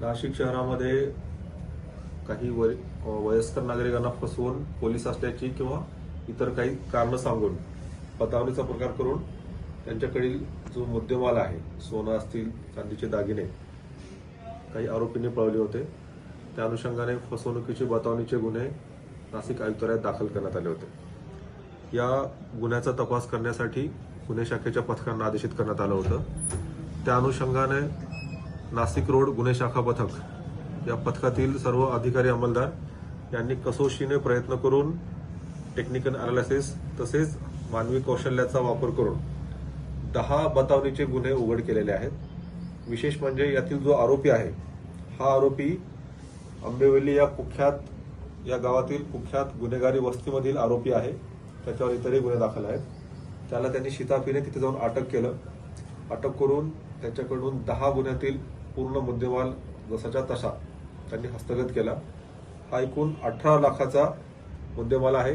नाशिक शहरामध्ये काही वय वयस्कर नागरिकांना फसवून पोलीस असल्याची किंवा इतर काही कारणं सांगून बतावणीचा प्रकार करून त्यांच्याकडील जो मुद्देमाल आहे सोनं असतील चांदीचे दागिने काही आरोपींनी पळवले होते. त्या अनुषंगाने फसवणुकीचे बतावणीचे गुन्हे नाशिक आयुक्तालयात दाखल करण्यात आले होते. या गुन्ह्याचा तपास करण्यासाठी गुन्हे शाखेच्या पथकांना आदेशित करण्यात आलं होतं. त्या अनुषंगाने नाशिक रोड गुन्हे शाखा पथक. या पथकातील सर्व अधिकारी अंमलदार यांनी कसोशीने प्रयत्न करून टेक्निकल अनालिसिस तसेच मानवी कौशल्याचा वापर करून दहा बतावणीचे गुन्हे उघड केलेले आहेत. विशेष म्हणजे यातील जो आरोपी आहे हा आरोपी आंबेवली या कुख्यात या गावातील कुख्यात गुन्हेगारी वस्तीमधील आरोपी आहे. त्याच्यावर इतरही गुन्हे दाखल आहेत. त्याला त्यांनी शिताफीने तिथे जाऊन अटक केलं. अटक करून त्याच्याकडून दहा गुन्ह्यातील पूर्ण मुद्देमाल जसाच्या तसा त्यांनी हस्तगत केला. हा एकूण अठरा लाखाचा मुद्देमाल आहे.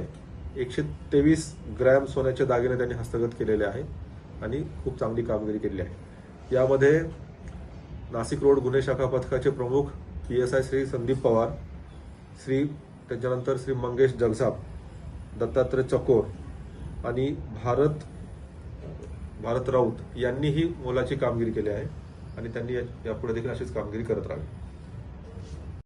एकशे तेवीस ग्रॅम सोन्याचे दागिने त्यांनी हस्तगत केलेले आहे आणि खूप चांगली कामगिरी केली आहे. यामध्ये नाशिक रोड गुन्हे शाखा पथकाचे प्रमुख P S I Shri Sandeep Pawar Shri त्याच्यानंतर श्री मंगेश जगसाप दत्तात्रय चकोर आणि भारत भारत राऊत यांनीही मोलाची कामगिरी केली आहे. आणि त्यांनी या- यापुढे देखील अशीच कामगिरी करत राहावी.